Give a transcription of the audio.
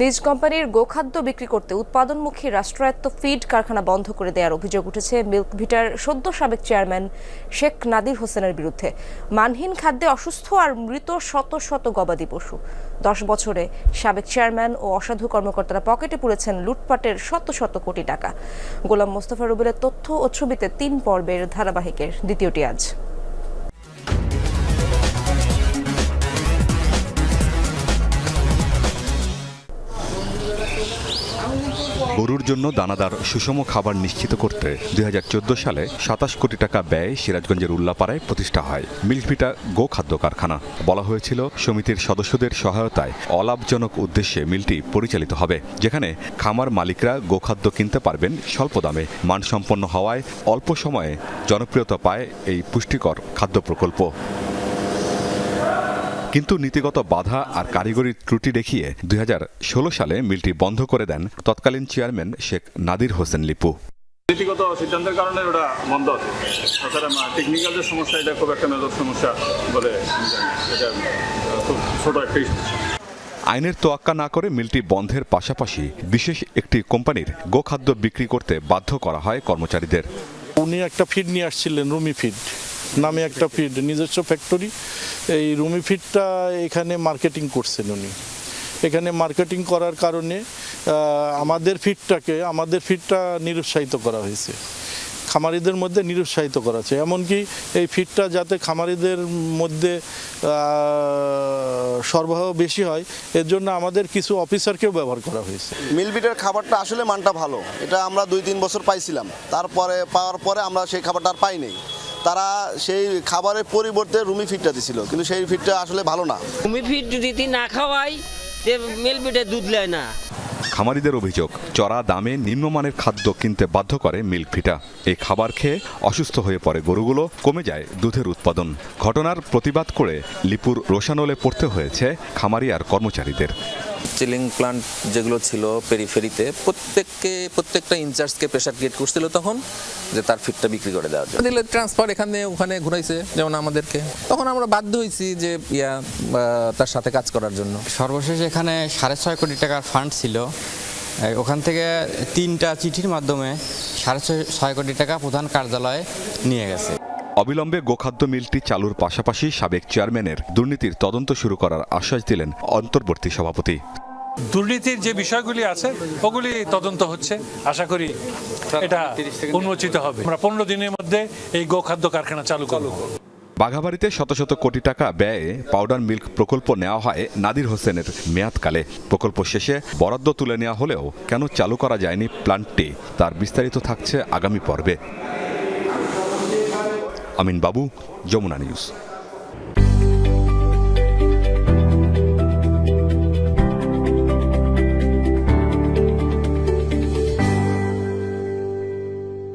নিজ কোম্পানির গোখাদ্য বিক্রি করতে উৎপাদনমুখী রাষ্ট্রায়ত্ত ফিড কারখানা বন্ধ করে দেওয়ার অভিযোগ উঠেছে মিল্ক ভিটার সদ্য সাবেক চেয়ারম্যান শেখ নাদির হোসেনের বিরুদ্ধে। মানহীন খাদ্যে অসুস্থ আর মৃত শত শত গবাদি পশু। দশ বছরে সাবেক চেয়ারম্যান ও অসাধু কর্মকর্তারা পকেটে পুরেছেন লুটপাটের শত শত কোটি টাকা। গোলাম মোস্তফা রুবেলের তথ্য ও ছবিতে তিন পর্বের ধারাবাহিকের দ্বিতীয়টি আজ। গরুর জন্য দানাদার সুষম খাবার নিশ্চিত করতে দুই হাজার চোদ্দ সালে সাতাশ কোটি টাকা ব্যয় সিরাজগঞ্জের উল্লাপাড়ায় প্রতিষ্ঠা হয় মিল্কভিটা গো খাদ্য কারখানা। বলা হয়েছিল, সমিতির সদস্যদের সহায়তায় অলাভজনক উদ্দেশ্যে মিলটি পরিচালিত হবে, যেখানে খামার মালিকরা গোখাদ্য কিনতে পারবেন স্বল্প দামে। মানসম্পন্ন হওয়ায় অল্প সময়ে জনপ্রিয়তা পায় এই পুষ্টিকর খাদ্য প্রকল্প। কিন্তু নীতিগত বাধা আর কারিগরি ত্রুটি দেখিয়ে দুই হাজার ষোলো সালে মিলটি বন্ধ করে দেন তৎকালীন চেয়ারম্যান শেখ নাদির হোসেন লিপু। নীতিগত সিদ্ধান্তের কারণে ওটা বন্ধ আছে। তাছাড়া টেকনিক্যাল যে সমস্যা এটা খুব একটা মেজর সমস্যা বলে এটা খুব ছোট সমস্যা আইনের তোয়াক্কা না করে মিলটি বন্ধের পাশাপাশি বিশেষ একটি কোম্পানির গোখাদ্য বিক্রি করতে বাধ্য করা হয় কর্মচারীদের। উনি একটা ফিড নিয়ে আসছিলেন রুমি ফিড নামে একটা ফিড নিজস্ব ফ্যাক্টরি এই রুমি ফিডটা এখানে মার্কেটিং করছেন উনি। এখানে মার্কেটিং করার কারণে আমাদের ফিডটাকে আমাদের ফিডটা নিরুৎসাহিত করা হয়েছে। খামারিদের মধ্যে নিরুৎসাহিত করা হচ্ছে এমনকি এই ফিডটা যাতে খামারিদের মধ্যে সরবরাহ বেশি হয়, এর জন্য আমাদের কিছু অফিসারকেও ব্যবহার করা হয়েছে। মিলবিটের খাবারটা আসলে মানটা ভালো। এটা আমরা দুই তিন বছর পাইছিলাম। তারপরে, পাওয়ার পরে আমরা সেই খাবারটা আর পাই তারা সেই খাবারের পরিবর্তে রুমি ফিটটা দিছিল কিন্তু সেই ফিটটা আসলে ভালো না। তুমি ফিট যদি না খাওয়াই তে মেল পিঠে দুধ লেয় না। খামারিদের অভিযোগ চড়া দামে নিম্নমানের খাদ্য কিনতে বাধ্য করে মিল্ক ভিটা এই খাবার খেয়ে অসুস্থ হয়ে পড়ে গরুগুলো কমে যায় দুধের উৎপাদন। ঘটনার প্রতিবাদ করে লিপুর রোশানলে পড়তে হয়েছে খামারি আর কর্মচারীদের। চিলিং প্লান্ট যেগুলো ছিল পেরিফেরিতে প্রত্যেককে প্রত্যেকটা ইনচার্জকে প্রেশার ক্রিয়েট করছিল তখন যে তার ফিটটা বিক্রি করে দেওয়ার জন্য। দিলে ট্রান্সফার এখানে ওখানে ঘুরাইছে যেমন আমাদেরকে। তখন আমরা বাধ্য হয়েছি যে ইয়া তার সাথে কাজ করার জন্য। সর্বশেষ এখানে সাড়ে ছয় কোটি টাকার ফান্ড ছিল। ওখান থেকে তিনটা চিঠির মাধ্যমে সাড়ে ছয়- ছয় কোটি টাকা প্রধান কার্যালয়ে নিয়ে গেছে। অবিলম্বে গোখাদ্য মিলটি চালুর পাশাপাশি সাবেক চেয়ারম্যানের দুর্নীতির তদন্ত শুরু করার আশ্বাস দিলেন অন্তর্বর্তী সভাপতি। দুর্নীতির যে বিষয়গুলি আছে, ওগুলি তদন্ত হচ্ছে। আশা করি এটা উন্মোচিত হবে। আমরা পনেরো দিনের মধ্যে এই গোখাদ্য কারখানা চালু করব। বাঘাবাড়িতে শত শত কোটি টাকা ব্যয়ে পাউডার মিল্ক প্রকল্প নেওয়া হয় নাদির হোসেনের মেয়াদকালে। প্রকল্প শেষে বরাদ্দ তুলে নেওয়া হলেও কেন চালু করা যায়নি প্ল্যান্টটি তার বিস্তারিত থাকছে আগামী পর্বে। আমিন বাবু, যমুনা নিউজ।